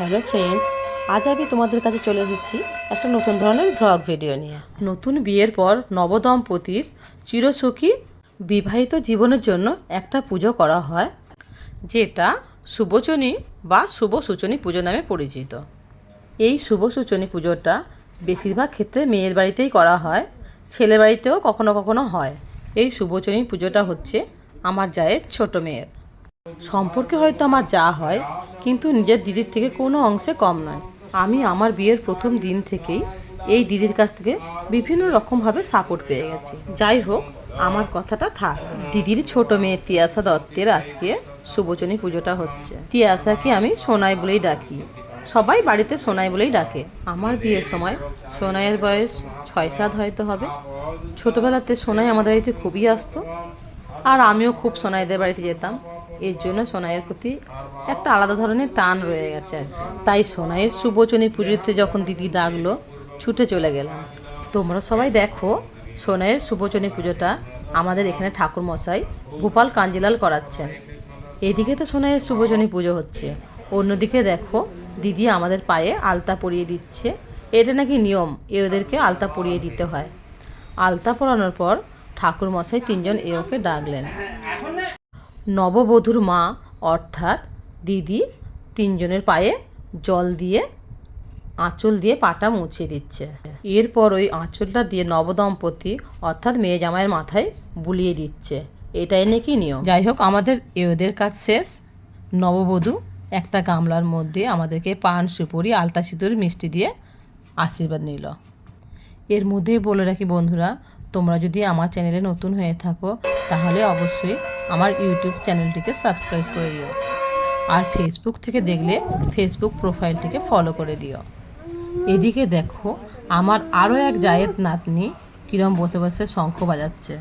Hello friends আজ আমি তোমাদের কাছে চলে এসেছি একটা নতুন ধরনের ভ্লগ ভিডিও নিয়ে। নতুন বিয়ের পর নবদম্পতির চিরসুখী বিবাহিত জীবনের জন্য একটা পুজো করা হয়, যেটা শুভচনী বা শুভ সূচনী পুজো নামে পরিচিত। এই শুভ সূচনী পুজোটা বেশিরভাগ ক্ষেত্রে মেয়ের বাড়িতেই করা হয় ছেলে বাড়িতেও কখনো কখনো হয়। এই শুভচনী পুজোটা হচ্ছে আমার জায়ের ছোট মেয়ের। সম্পর্কে হয়তো আমার যা হয়, কিন্তু নিজের দিদির থেকে কোনো অংশে কম নয়। আমি আমার বিয়ের প্রথম দিন থেকেই এই দিদির কাছ থেকে বিভিন্ন রকমভাবে সাপোর্ট পেয়ে গেছি। যাই হোক, আমার কথাটা থাক। দিদির ছোট মেয়ে তিয়াসা দত্তের আজকে শুভচনী পুজোটা হচ্ছে। তিয়াসাকে আমি সোনাই বলেই ডাকি। সবাই বাড়িতে সোনাই বলেই ডাকে। আমার বিয়ের সময় সোনাইয়ের বয়স ছয় সাত হয়তো হবে। ছোটবেলাতে সোনাই আমাদের বাড়িতে খুবই আসতো। আর আমিও খুব সোনাইদের বাড়িতে যেতাম। এর জন্য সোনাইয়ের প্রতি একটা আলাদা ধরনের টান রয়ে গেছে। তাই সোনাইয়ের সুবচনী পুজোতে যখন দিদি ডাকলো, ছুটে চলে গেলাম। তোমরা সবাই দেখো, সোনাইয়ের সুবচনী পুজোটা আমাদের এখানে ঠাকুর মশাই ভোপাল কাঞ্জিলাল করাচ্ছেন। এদিকে তো সোনাইয়ের সুবচনী পুজো হচ্ছে। অন্যদিকে দেখো, দিদি আমাদের পায়ে আলতা পরিয়ে দিচ্ছে। এটা নাকি নিয়ম, এ ওদেরকে আলতা পরিয়ে দিতে হয়। আলতা পরানোর পর ঠাকুর মশাই তিনজন এ ওকে ডাকলেন। নববধূর মা, অর্থাৎ দিদি তিনজনের পায়ে জল দিয়ে, আঁচল দিয়ে পাটা মুছে দিচ্ছে। এরপর ওই আঁচলটা দিয়ে নবদম্পতি, অর্থাৎ মেয়ে জামাইয়ের মাথায় বুলিয়ে দিচ্ছে। এটাই নাকি নিয়ম? যাই হোক, আমাদের এদের কাজ শেষ। নববধূ একটা গামলার মধ্যে আমাদেরকে পান, সুপুরি, আলতা সিঁদুর, মিষ্টি দিয়ে আশীর্বাদ নিল। এর মধ্যেই বলে রাখি বন্ধুরা তোমরা যদি আমার চ্যানেলে নতুন হয়ে থাকো, তাহলে অবশ্যই আমার ইউটিউব চ্যানেলটিকে সাবস্ক্রাইব করে দিও। আর ফেসবুক থেকে দেখলে ফেসবুক প্রোফাইলটিকে ফলো করে দিও। এদিকে দেখো, আমার আরও এক জায়ের নাতনি কিরম বসে বসে শঙ্খ বাজাচ্ছে।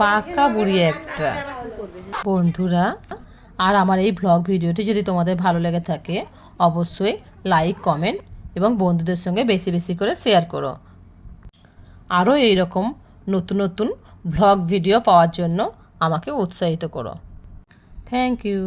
পাকা বুড়ি একটা। বন্ধুরা, আর আমার এই ভ্লগ ভিডিওটি যদি তোমাদের ভালো লেগে থাকে, অবশ্যই লাইক কমেন্ট এবং বন্ধুদের সঙ্গে বেশি বেশি করে শেয়ার করো। আরও এইরকম নতুন নতুন ব্লগ ভিডিও পাওয়ার জন্য আমাকে উৎসাহিত করো। Thank you